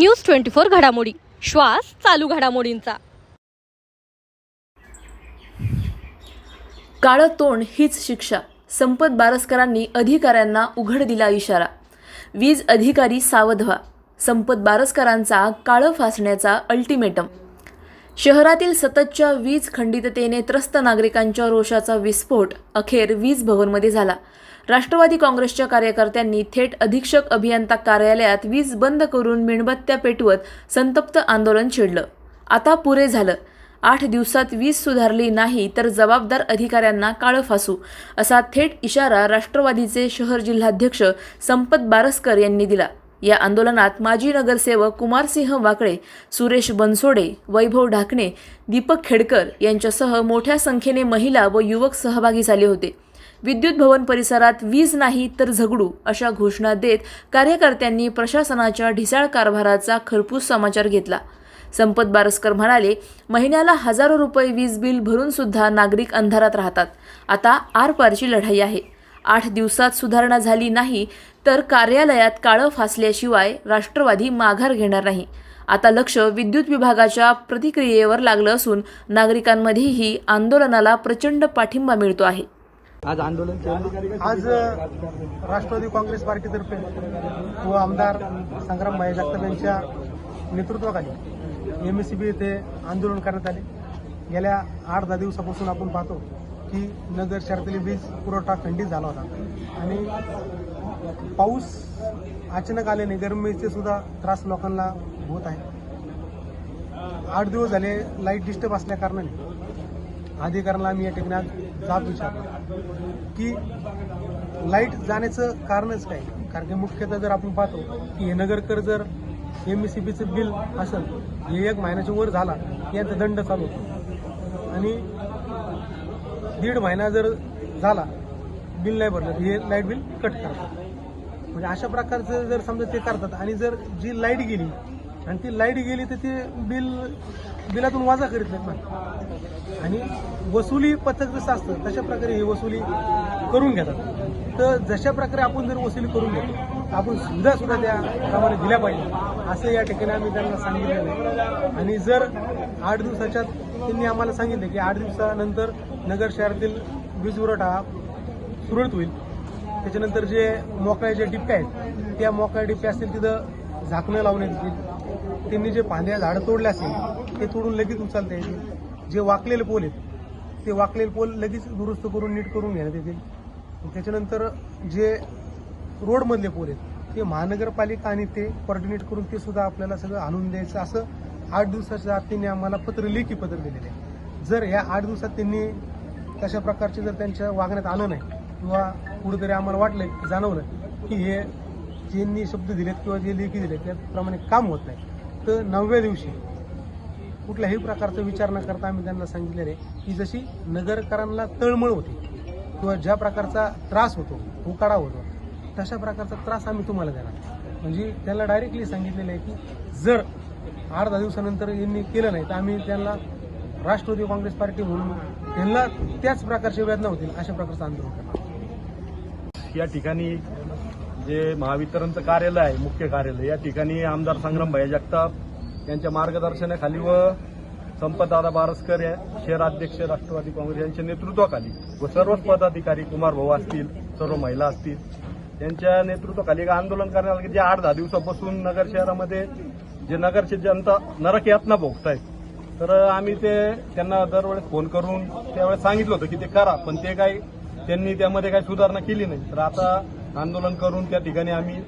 News twenty four घडामोडी. श्वास चालू घडामोडींचा. काळं तोंड हीच शिक्षा. संपत बारसकरांनी अधिकाऱ्यांना उघड दिला इशारा. वीज अधिकारी सावध व्हा. संपत बारसकरांचा काळं फासण्याचा अल्टिमेटम शहरातील सततच्या वीज खंडिततेने त्रस्त नागरिकांच्या रोषाचा विस्फोट अखेर वीज भवनमध्ये झाला. राष्ट्रवादी काँग्रेसच्या कार्यकर्त्यांनी थेट अधीक्षक अभियंता कार्यालयात वीज बंद करून मेणबत्त्या पेटवत संतप्त आंदोलन छेडलं. आता पुरे झालं. आठ दिवसात वीज सुधारली नाही तर जबाबदार अधिकाऱ्यांना काळं फासू असा थेट इशारा राष्ट्रवादीचे शहर जिल्हाध्यक्ष संपत बारसकर यांनी दिला. या आंदोलनात माजी नगरसेवक कुमारसिंह वाकळे सुरेश बनसोडे वैभव ढाकणे दीपक खेडकर यांच्यासह मोठ्या संख्येने महिला व युवक सहभागी झाले होते. विद्युत भवन परिसरात वीज नाही तर झगडू अशा घोषणा देत कार्यकर्त्यांनी प्रशासनाच्या ढिसाळ कारभाराचा खरपूस समाचार घेतला. संपत बारसकर म्हणाले महिन्याला हजारो रुपये वीज बिल भरून सुद्धा नागरिक अंधारात राहतात. आता आरपारची लढाई आहे. आठ दिवसात सुधारणा झाली नाही तर कार्यालयात काळं फासल्याशिवाय राष्ट्रवादी माघार घेणार नाही. आता लक्ष विद्युत विभागाच्या प्रतिक्रियेवर लागलं असून नागरिकांमध्येही आंदोलनाला प्रचंड पाठिंबा मिळतो आहे. आज आंदोलन आज राष्ट्रवादी काँग्रेस पार्टीतर्फे व आमदार संग्राम भाई जगताप यांच्या नेतृत्वाखाली एम एस सी बी येथे आंदोलन करण्यात आले. गेल्या आठ दहा दिवसापासून आपण पाहतो की नगर शहरातील वीज पुरवठा खंडित झाला होता. आणि पाऊस अचानक आल्याने गरमीचे सुद्धा त्रास लोकांना होत आहे. आठ दिवस झाले लाइट डिस्टर्ब असल्या कारणाने अधिकाऱ्यांना आम्ही या ठिकाणी आज जाब विचारतो की लाइट जाण्याचं कारणच काय? कारण की मुख्यतः जर आपण पाहतो की हे नगरकर जर एम सी बीचं बिल असेल हे एक महिन्याच्या वर झाला की यांचा दंड चालू होतो. आणि दीड महिना जर झाला बिल नाही भरलं तर हे लाइट बिल कट करतात म्हणजे अशा प्रकारचं जर समजा ते करतात आणि जर जी लाइट गेली आणि ती लाइट गेली तर ते बिल बिलातून वाजा करीत नाहीत ना. आणि वसुली पथक जसं असतं तशा प्रकारे ही वसुली करून घेतात. तर जशा प्रकारे आपण जर वसुली करून घेतो आपण सुविधा सुद्धा त्या प्रमाणे दिल्या पाहिजे. असं या ठिकाणी आम्ही त्यांना सांगितलेलं आहे. आणि जर आठ दिवसाच्या त्यांनी आम्हाला सांगितलं की आठ दिवसानंतर नगर शहरातील वीज पुरवठा सुरळीत होईल. त्याच्यानंतर जे मोकळ्या जे डिप्प्या आहेत त्या मोकळ्या डिप्प्या असतील तिथं झाकणं लावण्यात येतील. त्यांनी जे फांद्या झाडं तोडले असतील ते तोडून लगेच उचलता येतील. जे वाकलेले पोल आहेत ते वाकलेले पोल लगेच दुरुस्त करून नीट करून घेण्यात येतील. त्याच्यानंतर जे रोडमधले पोल आहेत ते महानगरपालिका आणि ते कॉर्डिनेट करून ते सुद्धा आपल्याला सगळं आणून द्यायचं असं आठ दिवसाच्या आत त्यांनी आम्हाला पत्र लेखी पत्र दिलेले आहे. जर ह्या आठ दिवसात त्यांनी तशा प्रकारचे जर त्यांच्या वागण्यात आलं नाही किंवा कुठेतरी आम्हाला वाटलं जाणवलं की हे ज्यांनी शब्द दिलेत किंवा जे लेखी दिलेत त्याप्रमाणे काम होत नाही. तर नवव्या दिवशी कुठल्याही प्रकारचा विचार न करता आम्ही त्यांना सांगितलेलं आहे की जशी नगरकरांना तळमळ होती किंवा ज्या प्रकारचा त्रास होतो उकाडा होतो तशा प्रकारचा त्रास आम्ही तुम्हाला देणार. म्हणजे त्यांना डायरेक्टली सांगितलेलं आहे की जर आठ दहा दिवसानंतर यांनी केलं नाही तर आम्ही त्यांना राष्ट्रवादी काँग्रेस पार्टी म्हणून त्यांना त्याच प्रकारच्या वेदना होतील अशा प्रकारचं आंदोलन या ठिकाणी जे महावितरणचं कार्यालय आहे मुख्य कार्यालय या ठिकाणी आमदार संग्रामभाई जगताप यांच्या मार्गदर्शनाखाली व संपतदादा बारसकर या शहराध्यक्ष राष्ट्रवादी काँग्रेस यांच्या नेतृत्वाखाली व सर्वच पदाधिकारी कुमार भाऊ असतील सर्व महिला असतील यांच्या नेतृत्वाखाली एक आंदोलन करण्यात आलं की जे आठ दहा दिवसापासून नगर शहरामध्ये जे नगरची जनता नरक यातना भोगतायत तर आम्ही ते त्यांना दरवेळेस फोन करून त्यावेळेस सांगितलं होतं की ते करा पण ते काही त्यांनी त्यामध्ये काही सुधारणा केली नाही. तर आता आंदोलन करून त्या ठिकाणी आम्ही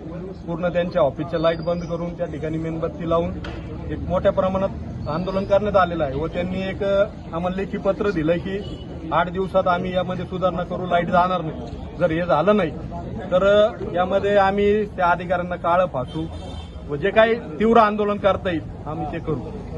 पूर्ण त्यांच्या ऑफिसच्या लाइट बंद करून त्या ठिकाणी मेणबत्ती लावून एक मोठ्या प्रमाणात आंदोलन करण्यात आलेलं आहे. व त्यांनी एक आम्हाला लेखी पत्र दिलंय की आठ दिवसात आम्ही यामध्ये सुधारणा करू लाइट जाणार नाही. जर हे झालं नाही तर यामध्ये आम्ही त्या अधिकाऱ्यांना काळं फासू म्हणजे व जे काही तीव्र आंदोलन करता येईल आम्ही ते करू.